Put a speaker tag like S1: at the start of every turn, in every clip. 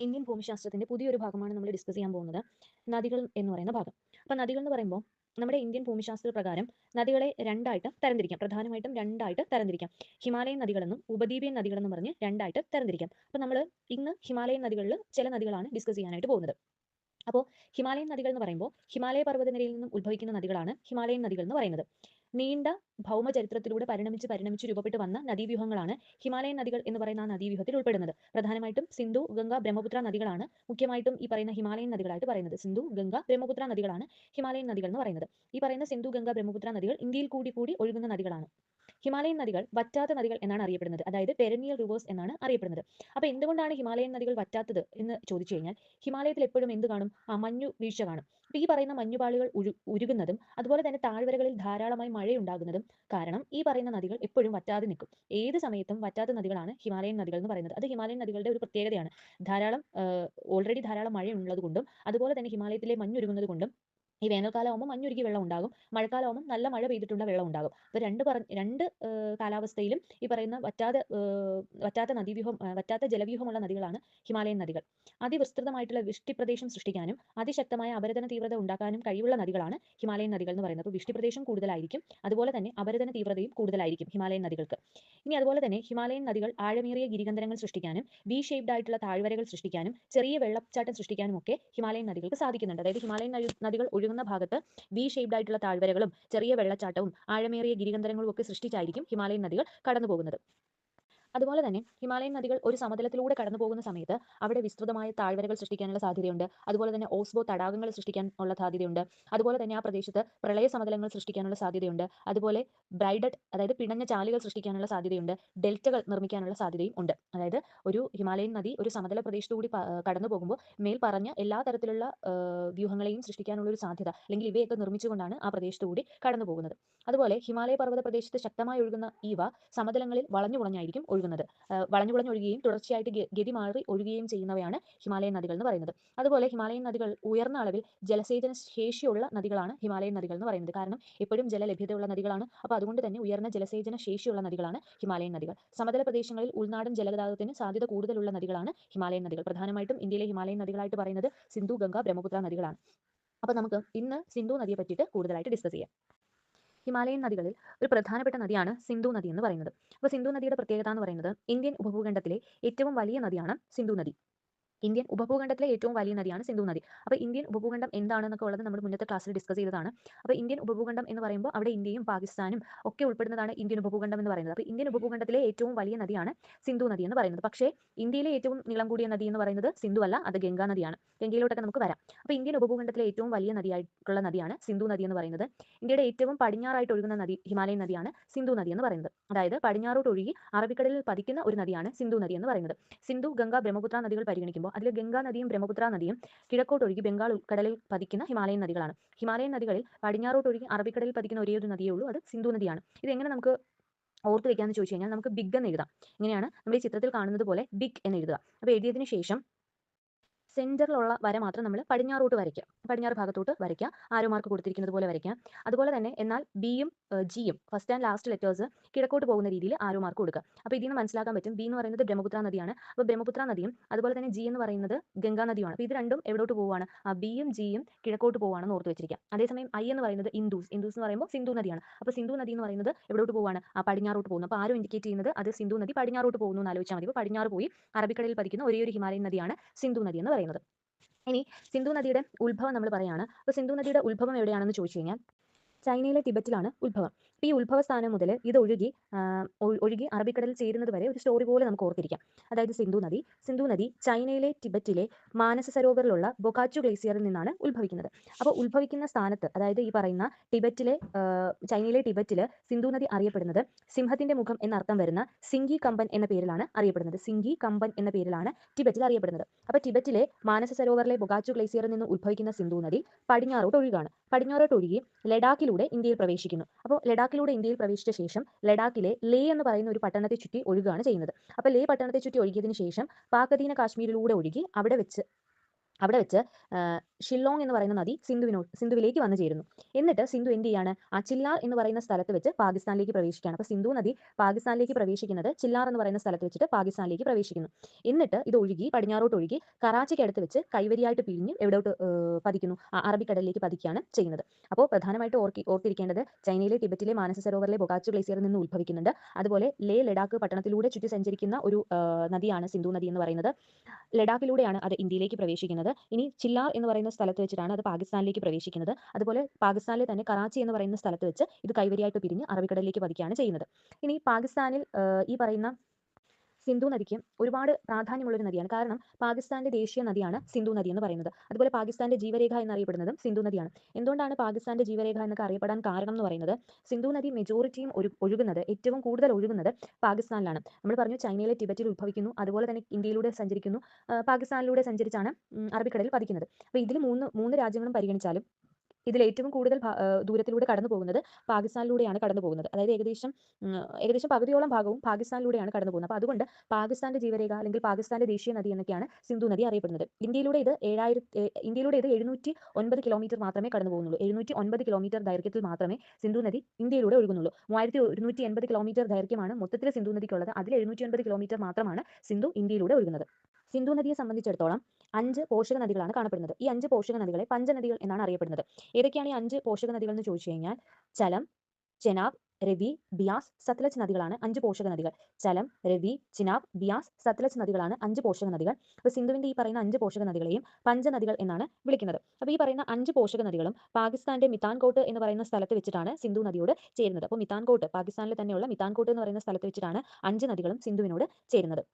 S1: Indian ഭൂമിശാസ്ത്രത്തിന്റെ പുതിയൊരു ഭാഗമാണ് നമ്മൾ ഡിസ്കസ് ചെയ്യാൻ പോകുന്നത്. നദികൾ എന്ന് പറയുന്ന ഭാഗം. അപ്പൊ നദികൾ എന്ന് പറയുമ്പോൾ നമ്മുടെ ഇന്ത്യൻ ഭൂമിശാസ്ത്ര പ്രകാരം നദികളെ രണ്ടായിട്ട് തരംതിരിക്കാം. പ്രധാനമായിട്ടും രണ്ടായിട്ട് തരംതിരിക്കാം. ഹിമാലയൻ നദികളെന്നും ഉപദ്വീപിയൻ നദികളെന്നും പറഞ്ഞ് രണ്ടായിട്ട് തരംതിരിക്കാം. അപ്പൊ നമ്മൾ ഇന്ന് ഹിമാലയൻ നദികളിൽ ചില നദികളാണ് ഡിസ്കസ് ചെയ്യാനായിട്ട് പോകുന്നത്. അപ്പോൾ ഹിമാലയൻ നദികൾ എന്ന് പറയുമ്പോൾ ഹിമാലയ പർവതനിരയിൽ നിന്നും ഉത്ഭവിക്കുന്ന നദികളാണ് ഹിമാലയൻ നദികൾ എന്ന് പറയുന്നത്. നീണ്ട ഭൗമചരിത്രത്തിലൂടെ പരിണമിച്ച് പരിണമിച്ച് രൂപപ്പെട്ട് വന്ന നദീവ്യൂഹങ്ങളാണ് ഹിമാലയൻ നദികൾ എന്ന് പറയുന്ന ആ നദീവ്യൂഹത്തിൽ ഉൾപ്പെടുന്നത്. പ്രധാനമായിട്ടും സിന്ധു ഗംഗ ബ്രഹ്മപുത്ര നദികളാണ്. മുഖ്യമായിട്ടും ഈ പറയുന്ന ഹിമാലയൻ നദികളായിട്ട് പറയുന്നത്. സിന്ധു ഗംഗ ബ്രഹ്മപുത്ര നദികളാണ് ഹിമാലയൻ നദികൾ എന്ന് പറയുന്നത്. ഈ പറയുന്ന സിന്ധു ഗംഗ ബ്രഹ്മപുത്ര നദികൾ ഇന്ത്യയിൽ കൂടി കൂടി ഒഴുകുന്ന നദികളാണ്. ഹിമാലയൻ നദികൾ വറ്റാത്ത നദികൾ എന്നാണ് അറിയപ്പെടുന്നത്. അതായത് പെരനിയൽ റിവേഴ്സ് എന്നാണ് അറിയപ്പെടുന്നത്. അപ്പോൾ എന്തുകൊണ്ടാണ് ഹിമാലയൻ നദികൾ വറ്റാത്തത് എന്ന് ചോദിച്ചു കഴിഞ്ഞാൽ ഹിമാലയത്തിൽ എപ്പോഴും എന്ത് കാണും? ആ മഞ്ഞു വീഴ്ച കാണും. അപ്പോൾ ഈ പറയുന്ന മഞ്ഞുപാളികൾ ഉരു ഉരുകുന്നതും അതുപോലെ തന്നെ താഴ്വരകളിൽ ധാരാളമായി മഴയുണ്ടാകുന്നതും കാരണം ഈ പറയുന്ന നദികൾ എപ്പോഴും വറ്റാതെ നിൽക്കും. ഏത് സമയത്തും വറ്റാത്ത നദികളാണ് ഹിമാലയൻ നദികൾ എന്ന് പറയുന്നത്. അത് ഹിമാലയൻ നദികളുടെ ഒരു പ്രത്യേകതയാണ്. ധാരാളം ഓൾറെഡി ധാരാളം മഴയുള്ളത് കൊണ്ടും അതുപോലെ തന്നെ ഹിമാലയത്തിലെ മഞ്ഞുരുകുന്നത് കൊണ്ടും ഈ വേനൽക്കാലം ആകുമ്പോൾ മഞ്ഞുരുകി വെള്ളം ഉണ്ടാകും. മഴക്കാലം ആകുമ്പോൾ നല്ല മഴ പെയ്തിട്ടുള്ള വെള്ളം ഉണ്ടാകും. അപ്പോൾ രണ്ട് പറ രണ്ട് കാലാവസ്ഥയിലും ഈ പറയുന്ന വറ്റാതെ വറ്റാത്ത നദീവ്യൂഹം വറ്റാത്ത ജലവ്യൂഹമുള്ള നദികളാണ് ഹിമാലയൻ നദികൾ. അതിവിസ്തൃതമായിട്ടുള്ള വൃഷ്ടിപ്രദേശം സൃഷ്ടിക്കാനും അതിശക്തമായ അപരതന തീവ്രത ഉണ്ടാക്കാനും കഴിവുള്ള നദികളാണ് ഹിമാലയൻ നദികൾ എന്ന് പറയുന്നത്. അപ്പോൾ വൃഷ്ടിപ്രദേശം കൂടുതലായിരിക്കും. അതുപോലെ തന്നെ അപരതന തീവ്രതയും കൂടുതലായിരിക്കും ഹിമാലയൻ നദികൾക്ക്. ഇനി അതുപോലെ തന്നെ ഹിമാലയൻ നദികൾ ആഴമേറിയ ഗിരികന്ധരങ്ങൾ സൃഷ്ടിക്കാനും വി ഷേപ്ഡ് ആയിട്ടുള്ള താഴ്വരകൾ സൃഷ്ടിക്കാനും ചെറിയ വെള്ളച്ചാട്ടം സൃഷ്ടിക്കാനും ഒക്കെ ഹിമാലയൻ നദികൾക്ക് സാധിക്കുന്നുണ്ട്. അതായത് ഹിമാലയൻ നദികൾ ഒഴുകുന്ന ഭാഗത്ത് വി ഷേപ്ഡ് ആയിട്ടുള്ള താഴ്വരകളും ചെറിയ വെള്ളച്ചാട്ടവും ആഴമേറിയ ഗിരികന്ധരങ്ങളും ഒക്കെ സൃഷ്ടിച്ചായിരിക്കും ഹിമാലയൻ നദികൾ കടന്നു പോകുന്നത് അതുപോലെ തന്നെ ഹിമാലയൻ നദികൾ ഒരു സമതലത്തിലൂടെ കടന്നു പോകുന്ന സമയത്ത് അവിടെ വിസ്തൃതമായ താഴ്വരകൾ സൃഷ്ടിക്കാനുള്ള സാധ്യതയുണ്ട്. അതുപോലെ തന്നെ ഓസ്ബോ തടാകങ്ങൾ സൃഷ്ടിക്കാൻ ഉള്ള സാധ്യതയുണ്ട്. അതുപോലെ തന്നെ ആ പ്രദേശത്ത് പ്രളയ സമതലങ്ങൾ സൃഷ്ടിക്കാനുള്ള സാധ്യതയുണ്ട്. അതുപോലെ ബ്രൈഡഡ് അതായത് പിണഞ്ഞ ചാലുകൾ സൃഷ്ടിക്കാനുള്ള സാധ്യതയുണ്ട്. ഡെൽറ്റകൾ നിർമ്മിക്കാനുള്ള സാധ്യതയും ഉണ്ട്. അതായത് ഒരു ഹിമാലയൻ നദി ഒരു സമതല പ്രദേശത്തുകൂടി കടന്നു പോകുമ്പോൾ മേൽ പറഞ്ഞ എല്ലാ തരത്തിലുള്ള വ്യൂഹങ്ങളെയും സൃഷ്ടിക്കാനുള്ള ഒരു സാധ്യത അല്ലെങ്കിൽ ഇവയൊക്കെ നിർമ്മിച്ചുകൊണ്ടാണ് ആ പ്രദേശത്തുകൂടി കടന്നു പോകുന്നത്. അതുപോലെ ഹിമാലയ പർവത പ്രദേശത്ത് ശക്തമായി ഒഴുകുന്ന ഇവ സമതലങ്ങളിൽ വളഞ്ഞു വളഞ്ഞായിരിക്കും ഒഴുകുന്നത്. വളഞ്ഞു വളഞ്ഞു ഒഴുകുകയും തുടർച്ചയായിട്ട് ഗതി മാറി ഒഴുകുകയും ചെയ്യുന്നവയാണ് ഹിമാലയൻ നദികൾ എന്ന് പറയുന്നത്. അതുപോലെ ഹിമാലയൻ നദികൾ ഉയർന്ന അളവിൽ ജലസേചന ശേഷിയുള്ള നദികളാണ് ഹിമാലയൻ നദികൾ എന്ന് പറയുന്നത്. കാരണം എപ്പോഴും ജലലഭ്യതയുള്ള നദികളാണ്. അപ്പോൾ അതുകൊണ്ട് തന്നെ ഉയർന്ന ജലസേചന ശേഷിയുള്ള നദികളാണ് ഹിമാലയൻ നദികൾ. സമതല പ്രദേശങ്ങളിൽ ഉൾനാടൻ ജലഗതാഗതത്തിന് സാധ്യത കൂടുതലുള്ള നദികളാണ് ഹിമാലയൻ നദികൾ. പ്രധാനമായിട്ടും ഇന്ത്യയിലെ ഹിമാലയൻ നദികളായിട്ട് പറയുന്നത് സിന്ധു ഗംഗ ബ്രഹ്മപുത്ര നദികളാണ്. അപ്പോൾ നമുക്ക് ഇന്ന് സിന്ധു നദിയെ പറ്റിയിട്ട് കൂടുതലായിട്ട് ഡിസ്കസ് ചെയ്യാം. ഹിമാലയൻ നദികളിൽ ഒരു പ്രധാനപ്പെട്ട നദിയാണ് സിന്ധു നദി എന്ന് പറയുന്നത്. അപ്പോൾ സിന്ധു നദിയുടെ പ്രത്യേകത എന്ന് പറയുന്നത് ഇന്ത്യൻ ഉപഭൂഖണ്ഡത്തിലെ ഏറ്റവും വലിയ നദിയാണ് സിന്ധു നദി. ഇന്ത്യൻ ഉപഭൂഖണ്ഡത്തിലെ ഏറ്റവും വലിയ നദിയാണ് സിന്ധു നദി. അപ്പോൾ ഇന്ത്യൻ ഉപഭൂഖണ്ഡം എന്താണെന്നൊക്കെ ഉള്ളത് നമ്മൾ മുന്നത്തെ ക്ലാസ്സിൽ ഡിസ്കസ് ചെയ്തതാണ്. അപ്പോൾ ഇന്ത്യൻ ഉപഭൂഖണ്ഡം എന്ന് പറയുമ്പോൾ അവിടെ ഇന്ത്യയും പാകിസ്ഥാനും ഒക്കെ ഉൾപ്പെടുന്നതാണ് ഇന്ത്യൻ ഉപഭൂഖണ്ഡം എന്ന് പറയുന്നത്. അപ്പോൾ ഇന്ത്യൻ ഉപഭൂഖണ്ഡത്തിലെ ഏറ്റവും വലിയ നദിയാണ് സിന്ധു നദി എന്ന് പറയുന്നത്. പക്ഷേ ഇന്ത്യയിലെ ഏറ്റവും നീളം കൂടിയ നദി എന്ന് പറയുന്നത് സിന്ധു അല്ല അത് ഗംഗാ നദിയാണ്. ഗംഗയിലോട്ടൊക്കെ നമുക്ക് വരാം. അപ്പോൾ ഇന്ത്യൻ ഉപഭൂഖണ്ഡത്തിലെ ഏറ്റവും വലിയ നദിയായിട്ടുള്ള നദിയാണ് സിന്ധു നദി എന്ന് പറയുന്നത്. ഇന്ത്യയുടെ ഏറ്റവും പടിഞ്ഞാറായിട്ട് ഒഴുകുന്ന നദി ഹിമാലയൻ നദിയാണ് സിന്ധു നദി എന്ന് പറയുന്നത്. അതായത് പടിഞ്ഞാറോട്ട് ഒഴുകി അറബിക്കടലിൽ പതിക്കുന്ന ഒരു നദിയാണ് സിന്ധു നദി എന്ന് പറയുന്നത്. സിന്ധു ഗംഗ ബ്രഹ്മപുത്ര നദികൾ പരിഗണിക്കുമ്പോൾ അതിൽ ഗംഗാ നദിയും ബ്രഹ്മപുത്ര നദിയും കിഴക്കോട്ടൊഴുകി ബംഗാൾ ഉൾക്കടലിൽ പതിക്കുന്ന ഹിമാലയൻ നദികളാണ്. ഹിമാലയൻ നദികളിൽ പടിഞ്ഞാറോട്ടൊഴുകി അറബിക്കടലിൽ പതിക്കുന്ന ഒരേ ഒരു നദിയേ ഉള്ളൂ. അത് സിന്ധു നദിയാണ്. ഇത് എങ്ങനെ നമുക്ക് ഓർത്ത് വെക്കാന്ന് ചോദിച്ചു കഴിഞ്ഞാൽ നമുക്ക് ബിഗ് എന്ന് എഴുതാം. ഇങ്ങനെയാണ് നമ്മൾ ഈ ചിത്രത്തിൽ കാണുന്നത് പോലെ ബിഗ് എന്ന് എഴുതുക. അപ്പോൾ എഴുതിയതിന് ശേഷം സെന്ററിലുള്ള വര മാത്രം നമ്മൾ പടിഞ്ഞാറോട്ട് വരയ്ക്കുക. പടിഞ്ഞാറ് ഭാഗത്തോട്ട് വരയ്ക്കുക. ആരോ മാർക്ക് കൊടുത്തിരിക്കുന്നത് പോലെ വരയ്ക്കുക. അതുപോലെ തന്നെ എന്നാൽ ബിയും ജിയും ഫസ്റ്റ് ആൻഡ് ലാസ്റ്റ് ലെറ്റേഴ്സ് കിഴക്കോട്ട് പോകുന്ന രീതിയിൽ ആരോ മാർക്ക് കൊടുക്കുക. അപ്പോൾ ഇതിൽ നിന്ന് മനസ്സിലാക്കാൻ പറ്റും ബി എന്ന് പറയുന്നത് ബ്രഹ്മപുത്ര നദിയാണ്. അപ്പോൾ ബ്രഹ്മപുത്ര നദിയും അതുപോലെ തന്നെ ജി എന്ന് പറയുന്നത് ഗംഗാ നദിയുമാണ്. അപ്പോൾ ഇത് രണ്ടും എവിടോട്ട് ആ ബിയും ജിയും കിഴക്കോട്ട് പോവുകയാണെന്ന് ഓർത്ത് വെച്ചിരിക്കുക. അതേസമയം ഐ എന്ന് പറയുന്നത് ഇൻഡൂസ് ഇൻഡൂസ് എന്ന് പറയുമ്പോൾ സിന്ധു നദിയാണ്. അപ്പോൾ സിന്ധു നദി എന്ന് പറയുന്നത് എവിടോട്ട് പോവുകയാണ്? ആ പടിഞ്ഞാറോട്ട് പോകുന്നു. അപ്പോൾ ആരും ഇൻഡിക്കേറ്റ് ചെയ്യുന്നത് അത് സിന്ധു നദി പടിഞ്ഞാറോട്ട് പോകുന്നു എന്ന് ആലോചിച്ചാൽ മതി. അപ്പോൾ പടിഞ്ഞാറ് പോയി അറബിക്കടലിൽ പതിക്കുന്ന ഒരേ ഒരു ഹിമാലയൻ നദിയാണ് സിന്ധു നദി എന്ന് പറയുന്നത്. ഇനി സിന്ധു നദിയുടെ ഉത്ഭവം നമ്മൾ പറയുകയാണ് അപ്പോൾ സിന്ധു നദിയുടെ ഉത്ഭവം എവിടെയാണെന്ന് ചോദിച്ചു കഴിഞ്ഞാൽ ചൈനയിലെ ടിബറ്റിലാണ് ഉത്ഭവം. അപ്പോൾ ഈ ഉത്ഭവ സ്ഥാനം മുതൽ ഇത് ഒഴുകി ഒഴുകി അറബിക്കടലിൽ ചേരുന്നത് വരെ ഒരു സ്റ്റോറി പോലെ നമുക്ക് ഓർത്തിരിക്കാം. അതായത് സിന്ധു നദി. സിന്ധു നദി ചൈനയിലെ ടിബറ്റിലെ മാനസ സരോവറിലുള്ള ബൊക്കാച്ചു ഗ്ലേസിയറിൽ നിന്നാണ് ഉത്ഭവിക്കുന്നത്. അപ്പോൾ ഉത്ഭവിക്കുന്ന സ്ഥാനത്ത് അതായത് ഈ പറയുന്ന ടിബറ്റിലെ ചൈനയിലെ ടിബറ്റിൽ സിന്ധു നദി അറിയപ്പെടുന്നത് സിംഹത്തിന്റെ മുഖം എന്നർത്ഥം വരുന്ന സിംഗി കമ്പൻ എന്ന പേരിലാണ് അറിയപ്പെടുന്നത്. സിംഗി കമ്പൻ എന്ന പേരിലാണ് ടിബറ്റിൽ അറിയപ്പെടുന്നത്. അപ്പോൾ ടിബറ്റിലെ മാനസ സരോവറിലെ ബൊക്കാച്ചു ഗ്ലേസിയറിൽ നിന്ന് ഉത്ഭവിക്കുന്ന സിന്ധു നദി പടിഞ്ഞാറോട്ട് ഒഴുകാണ്. പടിഞ്ഞാറോട്ട് ഒഴുകി ലഡാക്കിലൂടെ ഇന്ത്യയിൽ പ്രവേശിക്കുന്നു. അപ്പോൾ ലഡാക്കിലൂടെ ഇന്ത്യയിൽ പ്രവേശിച്ച ശേഷം ലഡാക്കിലെ ലേ എന്ന് പറയുന്ന ഒരു പട്ടണത്തെ ചുറ്റി ഒഴുകുകയാണ് ചെയ്യുന്നത്. അപ്പോൾ ലേ പട്ടണത്തെ ചുറ്റി ഒഴുകിയതിനു ശേഷം പാക് അധീന കാശ്മീരിലൂടെ ഒഴുകി അവിടെ വെച്ച് അവിടെ വെച്ച് ഷില്ലോങ് എന്ന് പറയുന്ന നദി സിന്ധുവിനോ സിന്ധുവിലേക്ക് വന്നു ചേരുന്നു. എന്നിട്ട് സിന്ധു എന്ത് ചെയ്യാണ്? ആ ചില്ലാർ എന്ന് പറയുന്ന സ്ഥലത്ത് വെച്ച് പാകിസ്ഥാനിലേക്ക് പ്രവേശിക്കുകയാണ്. അപ്പോൾ സിന്ധു നദി പാകിസ്ഥാനിലേക്ക് പ്രവേശിക്കുന്നത് ചില്ലാർ എന്ന് പറയുന്ന സ്ഥലത്ത് വെച്ചിട്ട് പാകിസ്ഥാനിലേക്ക് പ്രവേശിക്കുന്നു. എന്നിട്ട് ഇത് ഒഴുകി പടിഞ്ഞാറോട്ട് ഒഴുകി കറാച്ചിക്ക് അടുത്ത് വെച്ച് കൈവരിയായിട്ട് പിരിഞ്ഞ് എവിടോട്ട് പതിക്കുന്നു? അറബിക്കടലിലേക്ക് പതിക്കുകയാണ് ചെയ്യുന്നത്. അപ്പോൾ പ്രധാനമായിട്ട് ഓർക്കി ഓർത്തിരിക്കേണ്ടത് ചൈനയിലെ ടിബറ്റിലെ മാനസ സരോവറിലെ ബൊഗാച്ചു ഗ്ലേസിയറിൽ നിന്ന് ഉത്ഭവിക്കുന്നുണ്ട്. അതുപോലെ ലേ ലഡാക്ക് പട്ടണത്തിലൂടെ ചുറ്റി സഞ്ചരിക്കുന്ന ഒരു നദിയാണ് സിന്ധു നദി എന്ന് പറയുന്നത്. ലഡാക്കിലൂടെയാണ് അത് ഇന്ത്യയിലേക്ക് പ്രവേശിക്കുന്നത്. ഇനി ചില്ലാർ എന്ന് പറയുന്ന സ്ഥലത്ത് വെച്ചിട്ടാണ് അത് പാകിസ്ഥാനിലേക്ക് പ്രവേശിക്കുന്നത്. അതുപോലെ പാകിസ്ഥാനിലെ തന്നെ കറാച്ചി എന്ന് പറയുന്ന സ്ഥലത്ത് വെച്ച് ഇത് കൈവരിയായിട്ട് പിരിഞ്ഞ് അറബിക്കടലിലേക്ക് പതിക്കുകയാണ് ചെയ്യുന്നത്. ഇനി പാകിസ്ഥാനിൽ ഈ പറയുന്ന സിന്ധു നദിക്ക് ഒരുപാട് പ്രാധാന്യമുള്ള ഒരു നദിയാണ്. കാരണം പാകിസ്ഥാന്റെ ദേശീയ നദിയാണ് സിന്ധു നദി എന്ന് പറയുന്നത്. അതുപോലെ പാകിസ്ഥാന്റെ ജീവരേഖ എന്നറിയപ്പെടുന്നതും സിന്ധു നദിയാണ്. എന്തുകൊണ്ടാണ് പാകിസ്ഥാന്റെ ജീവരേഖ എന്നൊക്കെ അറിയപ്പെടാൻ കാരണം എന്ന് പറയുന്നത്? സിന്ധു നദി മെജോറിറ്റിയും ഒഴുകുന്നത് ഏറ്റവും കൂടുതൽ ഒഴുകുന്നത് പാകിസ്ഥാനിലാണ്. നമ്മൾ പറഞ്ഞു ചൈനയിലെ ടിബറ്റിൽ ഉത്ഭവിക്കുന്നു. അതുപോലെ തന്നെ ഇന്ത്യയിലൂടെ സഞ്ചരിക്കുന്നു. പാകിസ്ഥാനിലൂടെ സഞ്ചരിച്ചാണ് അറബിക്കടലിൽ പതിക്കുന്നത്. അപ്പോൾ ഇതിൽ മൂന്ന് മൂന്ന് രാജ്യങ്ങളും പരിഗണിച്ചാലും ഇതിൽ ഏറ്റവും കൂടുതൽ ദൂരത്തിലൂടെ കടന്നു പോകുന്നത് പാകിസ്ഥാനിലൂടെയാണ് കടന്നു പോകുന്നത് അതായത് ഏകദേശം ഏകദേശം പകുതിയോളം ഭാഗവും പാകിസ്ഥാനിലൂടെയാണ് കടന്നു പോകുന്നത് അപ്പോൾ അതുകൊണ്ട് പാകിസ്ഥാന്റെ ജീവരേഖ അല്ലെങ്കിൽ പാകിസ്ഥാന്റെ ദേശീയ നദി എന്നൊക്കെയാണ് സിന്ധു നദി അറിയപ്പെടുന്നത്. ഇന്ത്യയിലൂടെ ഇത് ഏഴായിരത്തി ഇന്ത്യയിലൂടെ ഇത് എഴുന്നൂറ്റി ഒൻപത് കിലോമീറ്റർ മാത്രമേ കടന്നു പോകുന്നുള്ളൂ എഴുന്നൂറ്റി ഒൻപത് കിലോമീറ്റർ ദൈർഘ്യത്തിൽ മാത്രമേ സിന്ധു നദി ഇന്ത്യയിലൂടെ ഒഴുകുന്നുള്ളൂ. മൂവായിരത്തി ഒരുന്നൂറ്റി എൺപത് കിലോമീറ്റർ ദൈർഘ്യമാണ് മൊത്തത്തിൽ സിന്ധു നദിക്കുള്ളത്. അതിൽ എഴുന്നൂറ്റി ഒൻപത് കിലോമീറ്റർ മാത്രമാണ് സിന്ധു ഇന്ത്യയിലൂടെ ഒഴുകുന്നത്. സിന്ധു നദിയെ സംബന്ധിച്ചിടത്തോളം അഞ്ച് പോഷക നദികളാണ് കാണപ്പെടുന്നത്. ഈ അഞ്ച് പോഷക നദികളെ പഞ്ചനദികൾ എന്നാണ് അറിയപ്പെടുന്നത്. ഏതൊക്കെയാണ് ഈ അഞ്ച് പോഷക നദികൾ എന്ന് ചോദിച്ചു കഴിഞ്ഞാൽ ചലം ചെനാബ് രവി ബിയാസ് സത്ലജ് നദികളാണ് അഞ്ച് പോഷക നദികൾ ചലം രവി ചിനാബ് ബിയാസ് സത്ലജ് നദികളാണ് അഞ്ച് പോഷക നദികൾ അപ്പോൾ സിന്ധുവിന്റെ ഈ പറയുന്ന അഞ്ച് പോഷക നദികളെയും പഞ്ചനദികൾ എന്നാണ് വിളിക്കുന്നത്. അപ്പോൾ ഈ പറയുന്ന അഞ്ച് പോഷക നദികളും പാകിസ്ഥാന്റെ മിത്താൻകോട്ട് എന്ന് പറയുന്ന സ്ഥലത്ത് വെച്ചിട്ടാണ് സിന്ധു നദിയോട് ചേരുന്നത്. അപ്പോൾ മിത്താൻകോട്ട് പാകിസ്ഥാനിൽ തന്നെയുള്ള മിത്താൻകോട്ട് എന്ന് പറയുന്ന സ്ഥലത്ത് വെച്ചിട്ടാണ് അഞ്ച് നദികളും സിന്ധുവിനോട് ചേരുന്നത്.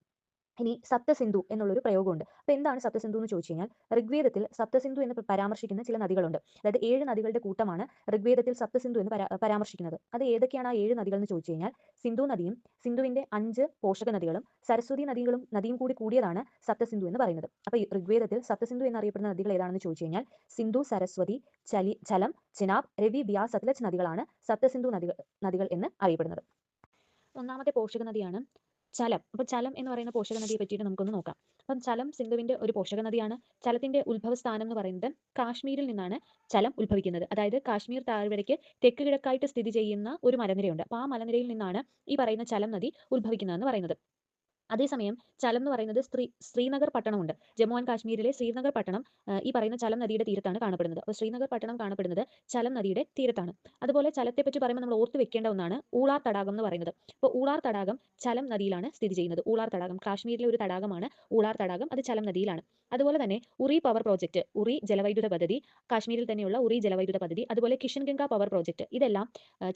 S1: ഇനി സപ്തസിന്ധു എന്നുള്ളൊരു പ്രയോഗമുണ്ട്. അപ്പോൾ എന്താണ് സപ്തസിന്ധു എന്ന് ചോദിച്ചു കഴിഞ്ഞാൽ ഋഗ്വേദത്തിൽ സപ്തസിന്ധു എന്ന് പരാമർശിക്കുന്ന ചില നദികളുണ്ട്. അതായത് ഏഴ് നദികളുടെ കൂട്ടമാണ് ഋഗ്വേദത്തിൽ സപ്തസിന്ധു എന്ന് പരാമർശിക്കുന്നത്. അത് ഏതൊക്കെയാണ് ആ ഏഴ് നദികൾ എന്ന് ചോദിച്ചു കഴിഞ്ഞാൽ സിന്ധു നദിയും സിന്ധുവിന്റെ അഞ്ച് പോഷക നദികളും സരസ്വതി നദികളും നദിയും കൂടി കൂടിയതാണ് സപ്തസിന്ധു എന്ന് പറയുന്നത്. അപ്പോൾ ഋഗ്വേദത്തിൽ സപ്തസിന്ധു എന്നറിയപ്പെടുന്ന നദികൾ ഏതാണെന്ന് ചോദിച്ചു കഴിഞ്ഞാൽ സിന്ധു സരസ്വതി ചലി ചലം ചിനാബ് രവി ബിയാസ് സത്ലജ് നദികളാണ് സപ്തസിന്ധു നദികൾ നദികൾ എന്ന് അറിയപ്പെടുന്നത്. ഒന്നാമത്തെ പോഷക നദിയാണ് ചലം. അപ്പോൾ ചലം എന്ന് പറയുന്ന പോഷക നദിയെ പറ്റിയിട്ട് നമുക്കൊന്ന് നോക്കാം. അപ്പം ചലം സിന്ധുവിന്റെ ഒരു പോഷക നദിയാണ് ചലത്തിന്റെ ഉത്ഭവ സ്ഥാനം എന്ന് പറയുന്നത് കാശ്മീരിൽ നിന്നാണ് ചലം ഉത്ഭവിക്കുന്നത്. അതായത് കാശ്മീർ താഴ്വരയ്ക്ക് തെക്ക് കിഴക്കായിട്ട് സ്ഥിതി ചെയ്യുന്ന ഒരു മലനിരയുണ്ട്. അപ്പോൾ ആ മലനിരയിൽ നിന്നാണ് ഈ പറയുന്ന ചലം നദി ഉത്ഭവിക്കുന്നതെന്ന് പറയുന്നത്. അതേസമയം ചലം എന്ന് പറയുന്നത് സ്ത്രീ ശ്രീനഗർ പട്ടണമുണ്ട്. ജമ്മു ആൻഡ് കാശ്മീരിലെ ശ്രീനഗർ പട്ടണം ഈ പറയുന്ന ചലം നദിയുടെ തീരത്താണ് കാണപ്പെടുന്നത്. അപ്പോൾ ശ്രീനഗർ പട്ടണം കാണപ്പെടുന്നത് ചലം നദിയുടെ തീരത്താണ്. അതുപോലെ ചലത്തെ പറ്റി പറയുമ്പോൾ നമ്മൾ ഓർത്ത് വെക്കേണ്ട ഒന്നാണ് ഊളാർ തടാകം എന്ന് പറയുന്നത്. അപ്പോൾ ഊളാർ തടാകം ചലം നദിയിലാണ് സ്ഥിതി ചെയ്യുന്നത്. ഊളാർ തടാകം കാശ്മീരിലെ ഒരു തടാകമാണ് ഊളാർ തടാകം അത് ചലം നദിയിലാണ്. അതുപോലെ തന്നെ ഉറി പവർ പ്രോജക്റ്റ് ഉറി ജലവൈദ്യുത പദ്ധതി കാശ്മീരിൽ തന്നെയുള്ള ഉറി ജലവൈദ്യുത പദ്ധതി അതുപോലെ കിഷൻ ഗംഗ പവർ പ്രോജക്റ്റ് ഇതെല്ലാം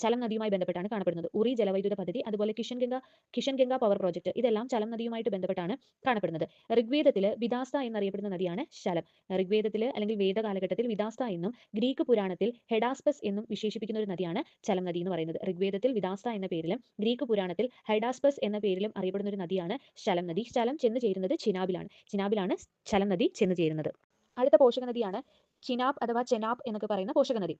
S1: ചലം നദിയുമായി ബന്ധപ്പെട്ടാണ് കാണപ്പെടുന്നത്. ഉറി ജലവൈദ്യുത പദ്ധതി അതുപോലെ കിഷൻ ഗംഗ കിഷൻ ഗംഗ പവർ പ്രോജക്റ്റ് ഇതെല്ലാം ചലം നദിയുമായിട്ട് ബന്ധപ്പെട്ടാണ് കാണപ്പെടുന്നത്. ഋഗ്വേദത്തിൽ വിദാസ്ത എന്നറിയപ്പെടുന്ന നദിയാണ് ശലം ഋഗ്വേദത്തിൽ അല്ലെങ്കിൽ വേദകാലഘട്ടത്തിൽ വിദാസ്ത എന്നും ഗ്രീക്ക് പുരാണത്തിൽ ഹെഡാസ്പസ് എന്നും വിശേഷിപ്പിക്കുന്ന ഒരു നദിയാണ് ചലം നദി എന്ന് പറയുന്നത്. ഋഗ്വേദത്തിൽ വിദാസ്ത എന്ന പേരിലും ഗ്രീക്ക് പുരാണത്തിൽ ഹെഡാസ്പസ് എന്ന പേരിലും അറിയപ്പെടുന്ന ഒരു നദിയാണ് ശലം നദി. ശലം ചെന്ന് ചേരുന്നത് ചിനാബിലാണ്. ചിനാബിലാണ് ചലം നദി ചെന്ന് ചേരുന്നത്. അടുത്ത പോഷക നദിയാണ് ചിനാബ് അഥവാ ചെനാബ് എന്നൊക്കെ പറയുന്ന പോഷക നദി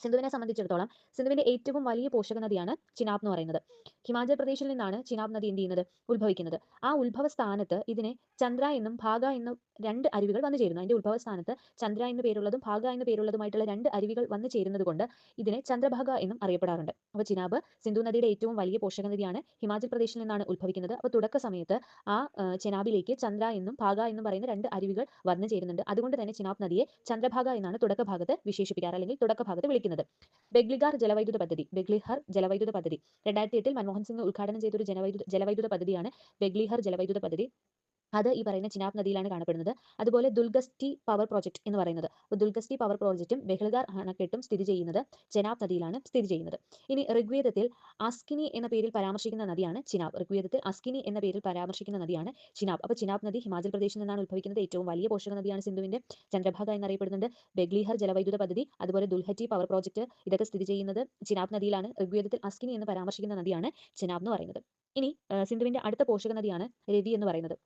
S1: സിന്ധുവിനെ സംബന്ധിച്ചിടത്തോളം സിന്ധുവിന്റെ ഏറ്റവും വലിയ പോഷക നദിയാണ് ചിനാബ് എന്ന് പറയുന്നത്. ഹിമാചൽ പ്രദേശിൽ നിന്നാണ് ചിനാബ് നദി എന്ത് ചെയ്യുന്നത്? ഉത്ഭവിക്കുന്നത്. ആ ഉത്ഭവ സ്ഥാനത്ത് ഇതിനെ ചന്ദ്ര എന്നും ഭാഗ എന്നും രണ്ട് അരുവികൾ വന്നു ചേരുന്നു. അതിന്റെ ഉത്ഭവ സ്ഥാനത്ത് ചന്ദ്ര എന്ന പേരുള്ളതും ഭാഗ എന്ന പേരുള്ളതുമായിട്ടുള്ള രണ്ട് അരുവികൾ വന്നു ചേരുന്നത് കൊണ്ട് ഇതിനെ ചന്ദ്രഭാഗ എന്നും അറിയപ്പെടാറുണ്ട്. അപ്പോൾ ചിനാബ് സിന്ധു നദിയുടെ ഏറ്റവും വലിയ പോഷക നദിയാണ് ഹിമാചൽ പ്രദേശിൽ നിന്നാണ് ഉത്ഭവിക്കുന്നത്. അപ്പോൾ തുടക്ക സമയത്ത് ആ ചിനാബിലേക്ക് ചന്ദ്ര എന്നും ഭാഗ എന്നും പറയുന്ന രണ്ട് അരുവികൾ വന്നു ചേരുന്നുണ്ട്. അതുകൊണ്ട് തന്നെ ചിനാബ് നദിയെ ചന്ദ്രഭാഗ എന്നാണ് തുടക്ക ഭാഗത്ത് വിശേഷിപ്പിക്കാറ്. അല്ലെങ്കിൽ തുടക്ക ഭാഗത്ത് വിളിക്കുന്നത് ബെഗ്ലിഗാർ ജലവൈദ്യുത പദ്ധതി ബെഗ്ലിഹർ ജലവൈദ്യുത പദ്ധതി. രണ്ടായിരത്തി എട്ടിൽ മൻമോഹൻ സിംഗ് ഉദ്ഘാടനം ചെയ്ത ഒരു ജലവൈദ്യുത ജലവൈദ്യുത പദ്ധതിയാണ് ബെഗ്ലിഹർ ജലവൈദ്യുത പദ്ധതി. അത് ഈ പറയുന്ന ചിനാബ് നദിയിലാണ് കാണപ്പെടുന്നത്. അതുപോലെ ദുൽഗസ്റ്റി പവർ പ്രോജക്റ്റ് എന്ന് പറയുന്നത്. അപ്പോൾ ദുൽഗസ്റ്റി പവർ പ്രോജക്റ്റും ബെഹ്ലഗാർ അണക്കെട്ടും സ്ഥിതി ചെയ്യുന്നത് ചെനാബ് നദിയിലാണ് സ്ഥിതി ചെയ്യുന്നത്. ഇനി ഋഗ്വേദത്തിൽ അസ്കിനി എന്ന പേരിൽ പരാമർശിക്കുന്ന നദിയാണ് ചിനാബ്. ഋഗ്വേദത്തിൽ അസ്കിനി എന്ന പേരിൽ പരാമർശിക്കുന്ന നദിയാണ് ചിനാബ്. അപ്പോൾ ചിനാബ് നദി ഹിമാചൽ പ്രദേശിൽ നിന്നാണ് ഉത്ഭവിക്കുന്നത്. ഏറ്റവും വലിയ പോഷക നദിയാണ് സിന്ധുവിന്റെ ചന്ദ്രഭാഗ എന്നറിയപ്പെടുന്നുണ്ട്. ബെഗ്ലിഹർ ജലവൈദ്യുത പദ്ധതി അതുപോലെ ദുൽഹറ്റി പവർ പ്രോജക്റ്റ് ഇതൊക്കെ സ്ഥിതി ചെയ്യുന്നത് ചിനാബ് നദിയിലാണ്. ഋഗ്വേദത്തിൽ അസ്കിനി എന്ന് പരാമർശിക്കുന്ന നദിയാണ് ചിനാബ് എന്ന് പറയുന്നത്. ഇനി സിന്ധുവിന്റെ അടുത്ത പോഷക നദിയാണ് രവി എന്ന് പറയുന്നത്.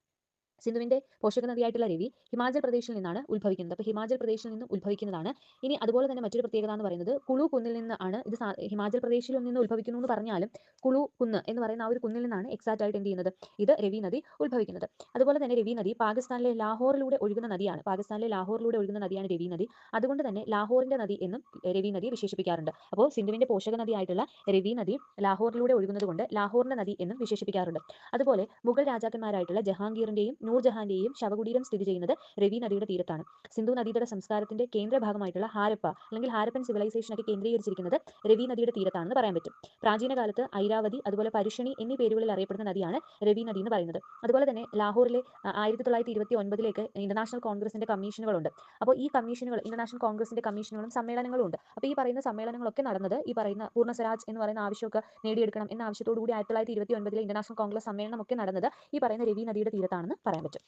S1: സിന്ധുവിന്റെ പോഷക നദിയായിട്ടുള്ള രവി ഹിമാചൽ പ്രദേശിൽ നിന്നാണ് ഉത്ഭവിക്കുന്നത്. അപ്പോൾ ഹിമാചൽ പ്രദേശിൽ നിന്നും ഉത്ഭവിക്കുന്നതാണ്. ഇനി അതുപോലെ തന്നെ മറ്റൊരു പ്രത്യേകത എന്ന് പറയുന്നത് കുളു കുന്നിൽ നിന്ന് ആണ് ഇത് ഹിമാചൽ പ്രദേശിൽ നിന്ന് ഉത്ഭവിക്കുന്നു എന്ന് പറഞ്ഞാലും കുളു കുന്ന് എന്ന് പറയുന്ന ആ ഒരു കുന്നിൽ നിന്നാണ് എക്സാക്റ്റ് ആയിട്ട് എന്ത് ചെയ്യുന്നത്? ഇത് രവി നദി ഉത്ഭവിക്കുന്നത്. അതുപോലെ തന്നെ രവി നദി പാകിസ്ഥാനിലെ ലാഹോറിലൂടെ ഒഴുകുന്ന നദിയാണ്. പാകിസ്ഥാനിലെ ലാഹോറിലൂടെ ഒഴുകുന്ന നദിയാണ് രവി നദി. അതുകൊണ്ട് തന്നെ ലാഹോറിന്റെ നദി എന്നും രവി നദിയെ വിശേഷിപ്പിക്കാറുണ്ട്. അപ്പോൾ സിന്ധുവിന്റെ പോഷക നദിയായിട്ടുള്ള രവി നദി ലാഹോറിലൂടെ ഒഴുകുന്നത് കൊണ്ട് ലാഹോറിന്റെ നദി എന്നും വിശേഷിപ്പിക്കാറുണ്ട്. അതുപോലെ മുഗൾ രാജാക്കന്മാരായിട്ടുള്ള ജഹാംഗീറിന്റെയും നൂർജഹാന്റെയും ശവകുടീരം സ്ഥിതി ചെയ്യുന്നത് രവി നദിയുടെ തീരത്താണ്. സിന്ധു നദീതട സംസ്കാരത്തിന്റെ കേന്ദ്ര ഭാഗമായിട്ടുള്ള ഹാരപ്പ അല്ലെങ്കിൽ ഹാരപ്പൻ സിവിലൈസേഷൻ ഒക്കെ കേന്ദ്രീകരിച്ചിരിക്കുന്നത് രവി നദിയുടെ തീരത്താണെന്ന് പറയാൻ പറ്റും. പ്രാചീന കാലത്ത് ഐരാവതി അതുപോലെ പരുഷണി എന്നീ പേരുകളിൽ അറിയപ്പെടുന്ന നദിയാണ് രവി നദി എന്ന് പറയുന്നത്. അതുപോലെ തന്നെ ലാഹോറിലെ ആയിരത്തി തൊള്ളായിരത്തി ഇരുപത്തി ഒൻപതിലേക്ക് ഇന്റർനാഷണൽ കോൺഗ്രസിന്റെ കമ്മീഷനുകളുണ്ട് അപ്പോൾ ഈ കമ്മീഷനുകൾ ഇന്റർനാഷണൽ കോൺഗ്രസിന്റെ കമ്മീഷനുകളും സമ്മേളനങ്ങളും ഉണ്ട്. അപ്പോൾ ഈ പറയുന്ന സമ്മേളനങ്ങളൊക്കെ നടന്നത് ഈ പറയുന്ന പൂർണ സ്വരാജ് എന്ന് പറയുന്ന ആവശ്യമൊക്കെ നേടിയെടുക്കണം എന്ന ആവശ്യത്തോടു കൂടി ആയിരത്തി തൊള്ളായിരത്തി ഇരുപത്തി ഒൻപതിലെ ഇന്റർനാഷണൽ കോൺഗ്രസ് സമ്മേളനം ഒക്കെ നടന്നത് ഈ പറയുന്ന രവി നദിയുടെ തീരത്താണെന്ന് പറയാൻ പറ്റും.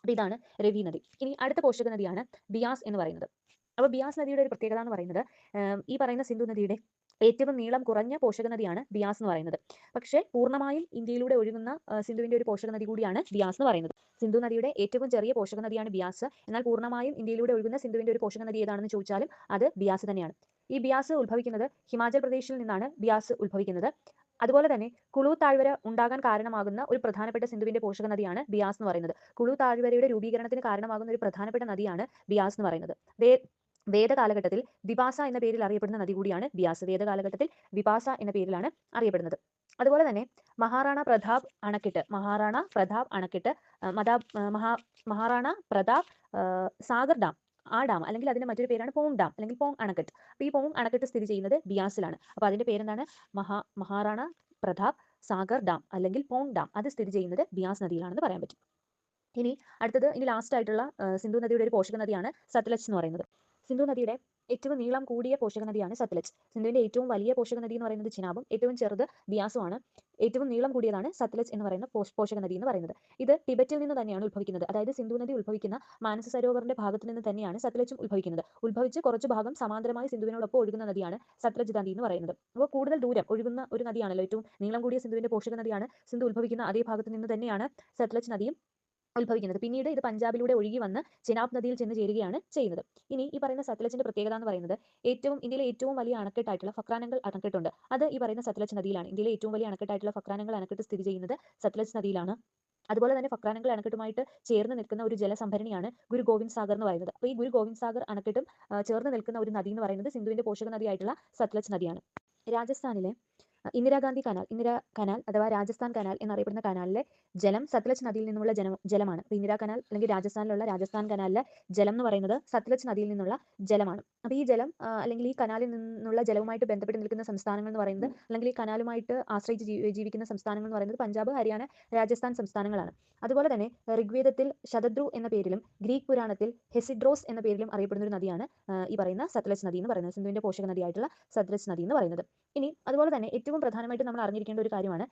S1: അപ്പോൾ ഇതാണ് രവി നദി. ഇനി അടുത്ത പോഷക നദിയാണ് ബിയാസ് എന്ന് പറയുന്നത്. അപ്പോൾ ബിയാസ് നദിയുടെ ഒരു പ്രത്യേകത എന്ന് പറയുന്നത് ഈ പറയുന്ന സിന്ധു നദിയുടെ ഏറ്റവും നീളം കുറഞ്ഞ പോഷക നദിയാണ് ബിയാസ് എന്ന് പറയുന്നത്. പക്ഷേ പൂർണമായും ഇന്ത്യയിലൂടെ ഒഴുകുന്ന സിന്ധുവിന്റെ ഒരു പോഷക നദി കൂടിയാണ് ബിയാസ് എന്ന് പറയുന്നത്. സിന്ധു നദിയുടെ ഏറ്റവും ചെറിയ പോഷക നദിയാണ് ബിയാസ്. എന്നാൽ പൂർണമായും ഇന്ത്യയിലൂടെ ഒഴുകുന്ന സിന്ധുവിന്റെ ഒരു പോഷക നദി ഏതാണെന്ന് ചോദിച്ചാലും അത് ബിയാസ് തന്നെയാണ്. ഈ ബിയാസ് ഉത്ഭവിക്കുന്നത് ഹിമാചൽ പ്രദേശിൽ നിന്നാണ് ബിയാസ് ഉത്ഭവിക്കുന്നത്. അതുപോലെ തന്നെ കുളു താഴ്വര ഉണ്ടാകാൻ കാരണമാകുന്ന ഒരു പ്രധാനപ്പെട്ട സിന്ധുവിന്റെ പോഷക നദിയാണ് ബിയാസ് എന്ന് പറയുന്നത്. കുളു താഴ്വരയുടെ രൂപീകരണത്തിന് കാരണമാകുന്ന ഒരു പ്രധാനപ്പെട്ട നദിയാണ് ബിയാസ് എന്ന് പറയുന്നത്. വേ വേദകാലഘട്ടത്തിൽ ദിപാസ എന്ന പേരിൽ അറിയപ്പെടുന്ന നദി കൂടിയാണ് ബിയാസ്. വേദകാലഘട്ടത്തിൽ വിപാസ എന്ന പേരിലാണ് അറിയപ്പെടുന്നത്. അതുപോലെ തന്നെ മഹാറാണ പ്രതാപ് അണക്കെട്ട് മഹാറാണ പ്രതാപ് അണക്കെട്ട് മതാ മഹാ മഹാറാണ പ്രതാപ് സാഗർ ഡാം ആ ഡാം അല്ലെങ്കിൽ അതിന്റെ മറ്റൊരു പേരാണ് പോങ് ഡാം അല്ലെങ്കിൽ പോങ് അണക്കെട്ട്. അപ്പോൾ ഈ പോങ് അണക്കെട്ട് സ്ഥിതി ചെയ്യുന്നത് ബിയാസിലാണ്. അപ്പോൾ അതിന്റെ പേരെന്താണ്? മഹാ മഹാറാണ പ്രതാപ് സാഗർ ഡാം അല്ലെങ്കിൽ പോങ് ഡാം. അത് സ്ഥിതി ചെയ്യുന്നത് ബിയാസ് നദിയിലാണെന്ന് പറയാൻ പറ്റും. ഇനി അടുത്തത് ഇനി ലാസ്റ്റ് ആയിട്ടുള്ള സിന്ധു നദിയുടെ ഒരു പോഷക നദിയാണ് സത്ലജ് എന്ന് പറയുന്നത്. സിന്ധു നദിയുടെ ഏറ്റവും നീളം കൂടിയ പോഷക നദിയാണ് സത്ലജ്. സിന്ധുവിന്റെ ഏറ്റവും വലിയ പോഷക നദി എന്ന് പറയുന്നത് ചിനാബും ഏറ്റവും ചെറുത് ബിയാസുമാണ് ഏറ്റവും നീളം കൂടിയതാണ് സത്ലജ് എന്ന് പറയുന്ന പോഷ- പോഷക നദി എന്ന് പറയുന്നത്. ഇത് ടിബറ്റിൽ നിന്ന് തന്നെയാണ് ഉത്ഭവിക്കുന്നത്. അതായത് സിന്ധു നദി ഉത്ഭവിക്കുന്ന മാനസ സരോവറിന്റെ ഭാഗത്ത് നിന്ന് തന്നെയാണ് സത്ലജും ഉത്ഭവിക്കുന്നത്. ഉത്ഭവിച്ച് കുറച്ച് ഭാഗം സമാന്തരമായി സിന്ധുവിനോടൊപ്പം ഒഴുകുന്ന നദിയാണ് സത്ലജ് നദി എന്ന് പറയുന്നത്. അപ്പോൾ കൂടുതൽ ദൂരം ഒഴുകുന്ന ഒരു നദിയാണല്ലോ ഏറ്റവും നീളം കൂടിയ സിന്ധുവിന്റെ പോഷക നദിയാണ് സിന്ധു ഉത്ഭവിക്കുന്ന അതേ ഭാഗത്ത് നിന്ന് തന്നെയാണ് സത്ലജ് നദിയും ഉത്ഭവിക്കുന്നത്. പിന്നീട് ഇത് പഞ്ചാബിലൂടെ ഒഴുകി വന്ന് ചെനാബ് നദിയിൽ ചെന്ന് ചേരുകയാണ് ചെയ്യുന്നത്. ഇനി ഈ പറയുന്ന സത്ലജിന്റെ പ്രത്യേകത എന്ന് പറയുന്നത് ഏറ്റവും ഇന്ത്യയിലെ ഏറ്റവും വലിയ അണക്കെട്ടായിട്ടുള്ള ഫക്രാനങ്ങൾ അണക്കെട്ടുണ്ട്. അത് ഈ പറയുന്ന സത്ലജ് നദിയിലാണ്. ഇന്ത്യയിലെ ഏറ്റവും വലിയ അണക്കെട്ടായിട്ടുള്ള ഫക്രാനങ്ങൾ അണക്കെട്ട് സ്ഥിതി ചെയ്യുന്നത് സത്ലജ് നദിയിലാണ്. അതുപോലെ തന്നെ ഫക്രാനങ്ങൾ അണക്കെട്ടുമായിട്ട് ചേർന്ന് നിൽക്കുന്ന ഒരു ജലസംഭരണിയാണ് ഗുരു ഗോവിന്ദ് സാഗർ എന്ന് പറയുന്നത്. അപ്പോൾ ഈ ഗുരു ഗോവിന്ദ് സാഗർ അണക്കെട്ടും ചേർന്ന് നിൽക്കുന്ന ഒരു നദി എന്ന് പറയുന്നത് സിന്ധുവിന്റെ പോഷക നദിയായിട്ടുള്ള സത്ലജ് നദിയാണ്. രാജസ്ഥാനിലെ ഇന്ദിരാഗാന്ധി കനാൽ ഇന്ദിരാ കനാൽ അഥവാ രാജസ്ഥാൻ കനാൽ എന്നറിയപ്പെടുന്ന കനാലിലെ ജലം സത്ലജ് നദിയിൽ നിന്നുള്ള ജലം ജലമാണ്. അപ്പോൾ ഇന്ദിരാ കനാൽ അല്ലെങ്കിൽ രാജസ്ഥാനിലുള്ള രാജസ്ഥാൻ കനാലിലെ ജലം എന്ന് പറയുന്നത് സത്ലജ് നദിയിൽ നിന്നുള്ള ജലമാണ്. അപ്പോൾ ഈ ജലം അല്ലെങ്കിൽ ഈ കനാലിൽ നിന്നുള്ള ജലവുമായിട്ട് ബന്ധപ്പെട്ട് നിൽക്കുന്ന സംസ്ഥാനങ്ങൾ എന്ന് പറയുന്നത് അല്ലെങ്കിൽ ഈ കനാലുമായിട്ട് ആശ്രയിച്ച് ജീവിക്കുന്ന സംസ്ഥാനങ്ങൾ എന്ന് പറയുന്നത് പഞ്ചാബ് ഹരിയാന രാജസ്ഥാൻ സംസ്ഥാനങ്ങളാണ്. അതുപോലെ തന്നെ ഋഗ്വേദത്തിൽ ശതദ്രു എന്ന പേരിലും ഗ്രീക്ക് പുരാണത്തിൽ ഹെസിഡ്രോസ് എന്ന പേരിലും അറിയപ്പെടുന്ന ഒരു നദിയാണ് ഈ പറയുന്ന സത്ലജ് നദി എന്ന് പറയുന്നത്. സിന്ധുവിന്റെ പോഷക നദിയായിട്ടുള്ള സത്ലജ് നദി എന്ന് പറയുന്നത്. ഇനി അതുപോലെ തന്നെ ഏറ്റവും പ്രധാനമായിട്ട് നമ്മൾ അറിഞ്ഞിരിക്കേണ്ട ഒരു കാര്യമാണ്.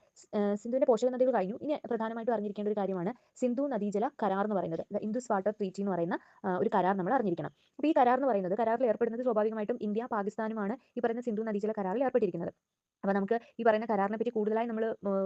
S1: സിന്ധുവിന്റെ പോഷക നദികൾ കഴിഞ്ഞു. ഇനി പ്രധാനമായിട്ടും അറിഞ്ഞിരിക്കേണ്ട ഒരു കാര്യമാണ് സിന്ധു നദീജല കരാർ എന്ന് പറയുന്നത്. ഇൻഡുസ് വാട്ടർ ട്രീറ്റി എന്ന് പറയുന്ന ഒരു കരാർ നമ്മൾ അറിഞ്ഞിരിക്കണം. അപ്പോൾ ഈ കരാർ എന്ന് പറയുന്നത് കരാറിൽ ഏർപ്പെടുന്നത് സ്വാഭാവികമായിട്ടും ഇന്ത്യ പാകിസ്ഥാനുമാണ് ഈ പറയുന്ന സിന്ധു നദീജല കരാറിൽ ഏർപ്പെട്ടിരിക്കുന്നത്. അപ്പോൾ നമുക്ക് ഈ പറയുന്ന കരാറിനെ പറ്റി കൂടുതലായി നമ്മൾ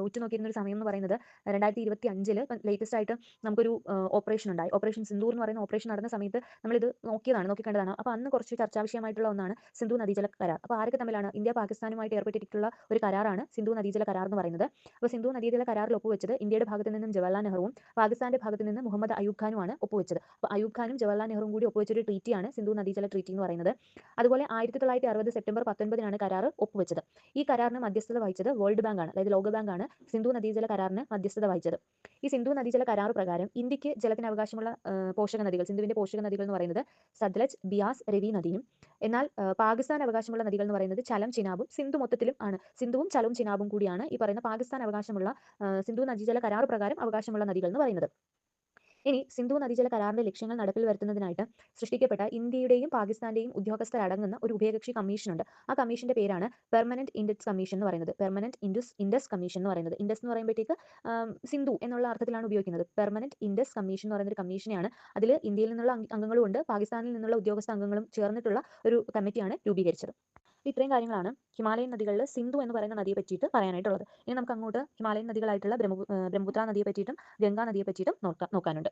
S1: ഉറ്റുനോക്കിയിരുന്ന ഒരു സമയം എന്ന് പറയുന്നത് രണ്ടായിരത്തി ഇരുപത്തി അഞ്ചിൽ ലേറ്റസ്റ്റ് ആയിട്ട് നമുക്കൊരു ഓപ്പറേഷൻ ഉണ്ടായി ഓപ്പറേഷൻ സിന്ധു എന്ന് പറയുന്ന ഓപ്പറേഷൻ നടന്ന സമയത്ത് നമ്മൾ ഇത് നോക്കിയതാണ് നോക്കിക്കേണ്ടതാണ്. അപ്പോൾ അന്ന് കുറച്ച് ചർച്ചാ വിഷയമായിട്ടുള്ള ഒന്നാണ് സിന്ധു നദീജല കരാർ. അപ്പോൾ ആരൊക്കെ തമ്മിലാണ് ഇന്ത്യ പാകിസ്ഥാനുമായിട്ട് ഏർപ്പെട്ടിട്ടുള്ള ഒരു കരാറാണ് സിന്ധു നദീജല കരാർ എന്ന് പറയുന്നത്. അപ്പോൾ സിന്ധു നദീജല കരാറിൽ ഒപ്പുവെച്ചത് ഇന്ത്യയുടെ ഭാഗത്ത് നിന്നും ജവഹർലാൽ നെഹ്റുവും പാകിസ്ഥാന്റെ ഭാഗത്ത് നിന്ന് മുഹമ്മദ് അയൂബ് ഖാനുമാണ് ഒപ്പുവെച്ചത്. അപ്പോൾ അയൂബ് ഖാനും ജവഹർലാൽ നെഹ്റുവും കൂടി ഒപ്പുവെച്ചൊരു ട്രീറ്റിയാണ് സിന്ധു നദീജല ട്രീറ്റി എന്ന് പറയുന്നത്. അതുപോലെ ആയിരത്തി തൊള്ളായിരത്തി അറുപത് സെപ്റ്റംബർ പത്തൊൻപതിനാണ് കരാർ ഒപ്പുവെച്ചത്. ഈ കരാറിന് മധ്യസ്ഥത വഹിച്ചത് വേൾഡ് ബാങ്ക് ആണ്. അതായത് ലോക ബാങ്ക് ആണ് സിന്ധു നദീജല കരാറിന് മധ്യസ്ഥത വഹിച്ചത്. ഈ സിന്ധു നദീജല കരാർ പ്രകാരം ഇന്ത്യയ്ക്ക് ജലത്തിന് അവകാശമുള്ള പോഷക നദികൾ സിന്ധുവിന്റെ പോഷക നദികൾ എന്ന് പറയുന്നത് സത്ലജ് ബിയാസ് രവി നദിയും എന്നാൽ പാകിസ്ഥാൻ അവകാശമുള്ള നദികൾ എന്ന് പറയുന്നത് ചലം ചിനാബും സിന്ധു മൊത്തത്തിലും ആണ്. സിന്ധുവും ചലവും ചിനാബും കൂടിയാണ് ഈ പറയുന്ന പാകിസ്ഥാൻ അവകാശമുള്ള സിന്ധു നദീജല കരാർ പ്രകാരം അവകാശമുള്ള നദികൾ എന്ന് പറയുന്നത്. ഇനി സിന്ധു നദീജല കരാറിന്റെ ലക്ഷ്യങ്ങൾ നടപ്പിൽ വരുത്തുന്നതിനായിട്ട് സൃഷ്ടിക്കപ്പെട്ട ഇന്ത്യയുടെയും പാകിസ്ഥാന്റെയും ഉദ്യോഗസ്ഥരടങ്ങുന്ന ഒരു ഉഭയകക്ഷി കമ്മീഷൻ ഉണ്ട് ആ കമ്മീഷന്റെ പേരാണ് പെർമനന്റ് ഇൻഡസ് കമ്മീഷൻ എന്ന് പറയുന്നത്. പെർമനന്റ് ഇൻഡസ് ഇൻഡസ് കമ്മീഷൻ എന്ന് പറയുന്നത്. ഇൻഡസ് എന്ന് പറയുമ്പോഴത്തേക്ക് സിന്ധു എന്നുള്ള അർത്ഥത്തിലാണ് ഉപയോഗിക്കുന്നത്. പെർമനന്റ് ഇൻഡസ് കമ്മീഷൻ എന്ന് പറയുന്ന ഒരു കമ്മീഷനെയാണ് അതിൽ ഇന്ത്യയിൽ നിന്നുള്ള അംഗങ്ങളും ഉണ്ട് പാകിസ്ഥാനിൽ നിന്നുള്ള ഉദ്യോഗസ്ഥ അംഗങ്ങളും ചേർന്നിട്ടുള്ള ഒരു കമ്മിറ്റിയാണ് രൂപീകരിച്ചത്. ഇത്രയും കാര്യങ്ങളാണ് ഹിമാലയൻ നദികളിൽ സിന്ധു എന്ന് പറയുന്ന നദിയെ പറ്റിയിട്ട് പറയാനായിട്ടുള്ളത്. ഇനി നമുക്ക് അങ്ങോട്ട് ഹിമാലയൻ നദികളായിട്ടുള്ള ബ്രഹ്മപു ബ്രഹ്മപുത്ര നദിയെ പറ്റിയിട്ടും ഗംഗാ നദിയെ പറ്റിയിട്ടും നോക്കാം നോക്കാനുണ്ട്.